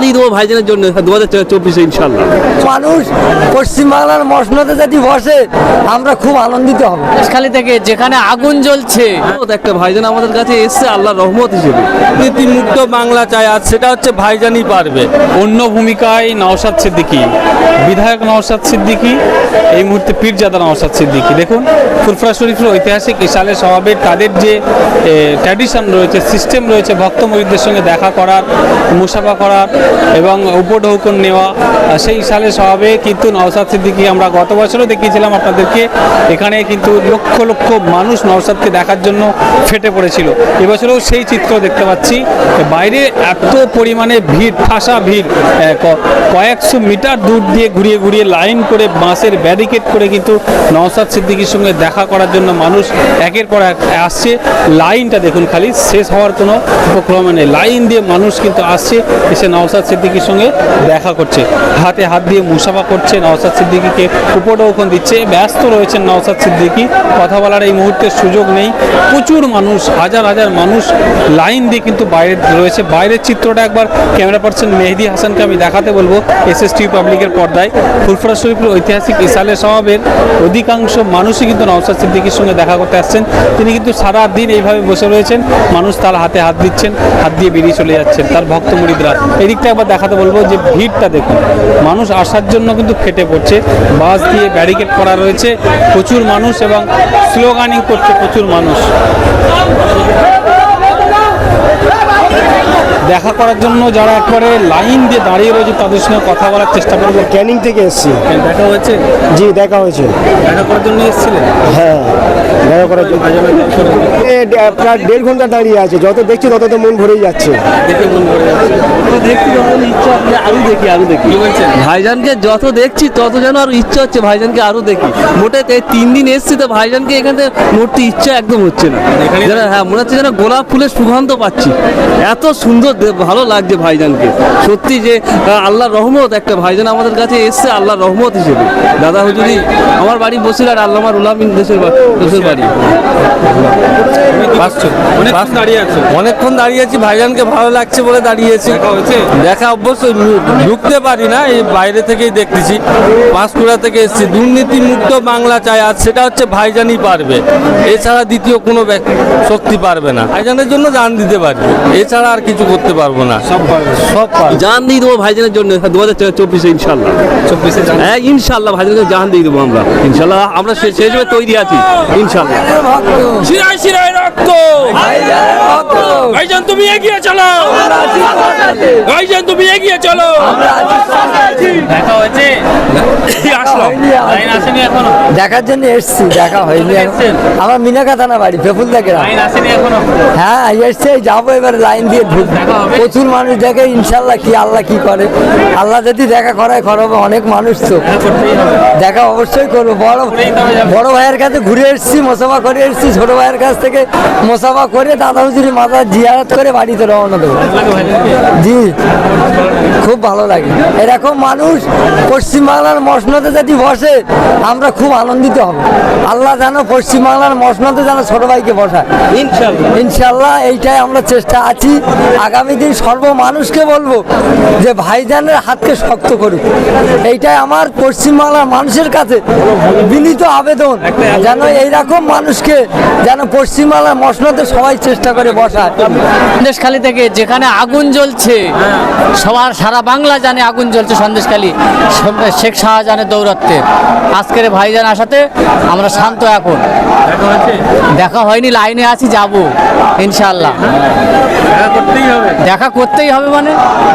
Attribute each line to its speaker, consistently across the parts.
Speaker 1: দিয়ে দেবো ভাইজানের জন্য দু হাজার চব্বিশে ইনশাল্লাহ
Speaker 2: মানুষ পশ্চিমবাংলার মসনদে যদি বসে আমরা খুব আনন্দিত হব।
Speaker 3: খালি থেকে যেখানে আগুন জ্বলছে।
Speaker 1: একটা ভাইজান আমাদের কাছে এসছে আল্লাহ রহমত হিসেবে।
Speaker 4: নীতিমুক্ত বাংলা চায় আর সেটা হচ্ছে ভাইজানই পারবে।
Speaker 5: অন্য ভূমিকায় নওশাদ সিদ্দিকী। বিধায়ক নওশাদ সিদ্দিকী এই মুহূর্তে পীরজাদা নওশাদ সিদ্দিকী। দেখুন ফুরফুরা শরীফের ঐতিহাসিক ইশালে স্বভাবের তাদের যে ট্র্যাডিশন রয়েছে সিস্টেম রয়েছে ভক্ত মরিদদের সঙ্গে দেখা করার মুসাফা করার এবং উপঢৌকন নেওয়া সেই সালে স্বভাবে কিন্তু নওসাদ সিদ্দিকি আমরা গত বছরও দেখিয়েছিলাম আপনাদেরকে, এখানে কিন্তু লক্ষ লক্ষ মানুষ নওশাদকে দেখার জন্য ফেটে পড়েছিল। এবছরেও সেই চিত্র দেখতে পাচ্ছি। বাইরে এত পরিমাণে ভিড়, ঠাসা ভিড় কয়েকশো মিটার দূর দিয়ে ঘুরিয়ে ঘুরিয়ে লাইন করে বাঁশের ব্যারিকেড করে কিন্তু নওসাদ সিদ্দিকির সঙ্গে দেখা করার জন্য মানুষ একের পর এক আসছে। লাইনটা দেখুন খালি, শেষ হওয়ার কোনো উপক্রমে নেই। লাইন দিয়ে মানুষ কিন্তু আসছে, এসে নওসাদ সিদ্দিকির সঙ্গে দেখা করছে। হাতে হাত দিয়ে মুসাফা করছে নওসাদ সিদ্দিকিকে। উপঢৌকন দিচ্ছে। ব্যস্ত রয়েছেন নওসাদ সিদ্দিকি। কথা বলার এই মুহূর্তে সুযোগ নেই। প্রচুর মানুষ, হাজার হাজার মানুষ লাইন দিয়ে কিন্তু বাইরে রয়েছে। বাইরের চিত্রটা একবার ক্যামেরা পার্সন মেহেদি হাসানকে আমি দেখাতে বলব এস এস টি পাবলিকের পর্দায়। ফুরফুরা শরীফের ঐতিহাসিক ইসালে স্বভাবের অধিকাংশ মানুষই কিন্তু নওসাদ সিদ্দিকির সঙ্গে দেখা করতে আসছেন। তিনি কিন্তু সারা দিন এইভাবে বসে রয়েছেন। মানুষ তার হাতে হাত দিচ্ছেন, হাত দিয়ে বেরিয়ে চলে যাচ্ছেন। তার ভক্ত মুরিদরা এদিকটা একবার দেখাতে বলব যে ভিড়টা দেখুন। মানুষ আসার জন্য কিন্তু ফেটে পড়ছে। বাস দিয়ে ব্যারিকেড করা রয়েছে। প্রচুর মানুষ এবং স্লোগানিং করছে প্রচুর মানুষ। দেখা করার জন্য যারা একবারে লাইন দিয়ে দাঁড়িয়ে রয়েছে তাদের সঙ্গে কথা বলার চেষ্টা করব।
Speaker 6: ক্যানিং থেকে এসেছি।
Speaker 5: দেখা হয়েছে?
Speaker 6: জি দেখা হয়েছে।
Speaker 5: দেখা করার জন্য এসেছিলেন?
Speaker 6: হ্যাঁ। করার জন্য এ, ডে- প্রায় দেড় ঘণ্টা দাঁড়িয়ে আছে যত দেখছি তত তো মন ভরেই যাচ্ছে।
Speaker 5: দেখে মন ভরে
Speaker 1: দেখছি যখন ইচ্ছা হচ্ছে আরও দেখি আরও দেখি। ভাইজানকে যত দেখছি তত যেন আরও ইচ্ছা হচ্ছে ভাইজানকে আরও দেখি। মোটে তিন দিন এসছি তো ভাইজানকে এখানে নড়তে ইচ্ছা একদম হচ্ছে না। যেন হ্যাঁ মনে হচ্ছে যেন গোলাপ ফুলের সুগন্ধ পাচ্ছি। এত সুন্দর দে- ভালো লাগছে ভাইজানকে। সত্যি যে আহ, আল্লাহর রহমত একটা ভাইজান আমাদের কাছে এসছে আল্লাহর রহমত হিসেবে। দাদা হুজুরি আমার বাড়ি বসিলার আল্লামার উলামিন দেশের দেশের বাড়ি।
Speaker 5: অনেকক্ষণ দাঁড়িয়ে আছে।
Speaker 4: অনেকক্ষণ দাঁড়িয়ে আছি ভাইজানকে ভালো লাগছে বলে দাঁড়িয়েছি
Speaker 5: দেখা
Speaker 4: অবশ্যই ঢুকতে পারি না এই বাইরে থেকেই দেখতেছি। পাঁশকুড়া থেকে এসেছি। দুর্নীতি মুক্ত বাংলা চায় আর সেটা হচ্ছে ভাইজানই পারবে। এছাড়া দ্বিতীয় কোনো ব্যক্তি শক্তি পারবে না। ভাইজানের জন্য জান দিতে পারবে। এছাড়া আর কিছু করতে পারব না।
Speaker 5: সব
Speaker 1: জান দিয়ে দেবো ভাইজানের জন্য দু হাজার চব্বিশে ইনশাল্লাহ।
Speaker 5: চব্বিশে
Speaker 1: হ্যাঁ ইনশাল্লাহ ভাইজানকে জাহান দিয়ে দেবো আমরা। ইনশাল্লাহ আমরা সে সে হিসেবে তৈরি আছি ইনশাল্লাহ।
Speaker 5: শিরায় শিরায় রক্ত। ভাইজান তুমি এগিয়ে চলো। ভাইজান তুমি এগিয়ে চলো। দেখা হয়েছে? আসলো লাইন আসেনি এখনও?
Speaker 2: দেখার জন্য এসছি দেখা হয়নি? আমার মিনাকা থানা বাড়ি ফেফুলদা গ্রাম
Speaker 5: লাইন আসেনি এখনও?
Speaker 2: হ্যাঁ এসছে যাব এবার লাইন দিয়ে ঢুক। প্রচুর মানুষ দেখে ইনশাল্লাহ কি আল্লাহ কি করে। আল্লাহ যদি দেখা করায় করাবে অনেক মানুষ তো।
Speaker 5: দেখা
Speaker 2: দেখা অবশ্যই করব। বড়। বড় ভাইয়ের কাছে ঘুরে এসেছি মোসাফা করে এসেছি ছোট ভাইয়ের কাছ থেকে মোসাফা করে দাদা হুজুরি মাথা জিয়ারত করে বাড়িতে রওনা দেবো। জি খুব ভালো লাগে। এরকম মানুষ পশ্চিমবাংলার মসনদে যদি বসে আমরা খুব আনন্দিত হব। আল্লাহ যেন পশ্চিমবাংলার মসনদে যেন ছোট ভাইকে বসায়।
Speaker 1: ইনশাল্লাহ
Speaker 2: ইনশাল্লাহ এইটাই আমরা চেষ্টা আছি। আগামী দিন সর্ব মানুষকে বলব যে ভাইজানের হাতকে শক্ত করুক। এইটাই আমার পশ্চিমবাংলার মানুষের কাছে বিনীত আবেদন যেন এইরকম মানুষকে যেন পশ্চিমবাংলার মসনদে সবাই চেষ্টা করে বসায়।
Speaker 3: সন্দেশখালি থেকে যেখানে আগুন জ্বলছে সবার সারা বাংলা জানে আগুন জ্বলছে সন্দেশখালি। সন্দেশ- শেখ শাহজাহানের দৌরত্বে আজকের ভাইজান আসাতে আমরা শান্ত এখন।
Speaker 5: দেখা
Speaker 3: হয়নি লাইনে আছি যাব ইনশাল্লাহ
Speaker 5: দেখা করতেই হবে।
Speaker 3: মানে?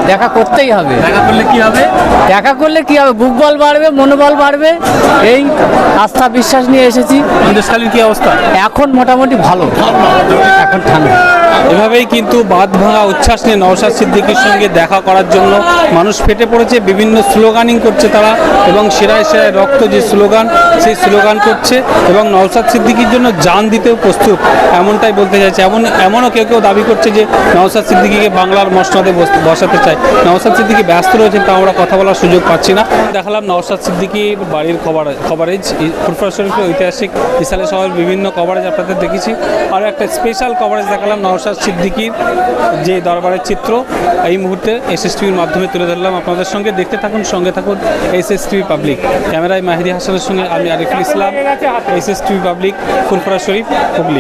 Speaker 3: দেখা করতেই হবে।
Speaker 5: দেখা করলে কি হবে?
Speaker 3: দেখা করলে কি হবে? বুক বল বাড়বে মনোবল বাড়বে এই আস্থা বিশ্বাস নিয়ে এসেছি।
Speaker 5: কি অবস্থা?
Speaker 3: এখন মোটামুটি ভালো। এখন ঠান্ডা।
Speaker 5: এভাবেই কিন্তু বাদ ভাঙা উচ্ছ্বাস নিয়ে নওশাদ সিদ্দিকীর সঙ্গে দেখা করার জন্য মানুষ ফেটে পড়েছে বিভিন্ন স্লোগানিং করছে তারা এবং সেরায় সেরায় রক্ত যে স্লোগান, সেই স্লোগান করছে এবং নওসাদ সিদ্দিকীর জন্য জান দিতেও প্রস্তুত, এমনটাই বলতে চাইছে। এমন, এমনও কেউ কেউ দাবি করছে যে নওসাদ সিদ্দিকিকে বাংলার মসনদে বস- বসাতে চাই নওসাদ সিদ্দিকি ব্যস্ত রয়েছেন তা আমরা কথা বলার সুযোগ পাচ্ছি না। দেখালাম নওসাদ সিদ্দিকির বাড়ির খবর কভারেজ ফুরফুরা শরীফের ঐতিহাসিক ইসালে শহরের বিভিন্ন কভারেজ আপনাদের দেখেছি। আর একটা স্পেশাল কভারেজ দেখালাম নওসাদ সিদ্দিকির যে দরবারের চিত্র, এই মুহূর্তে এস এস মাধ্যমে তুলে ধরলাম। আপনাদের সঙ্গে দেখতে থাকুন সঙ্গে থাকুন। এস এস টিভি পাবলিক ক্যামেরায় মাহিদি হাসানের সঙ্গে আমি Ariful Islam. S S TV public ফুলফরা Sharif, Hooghly.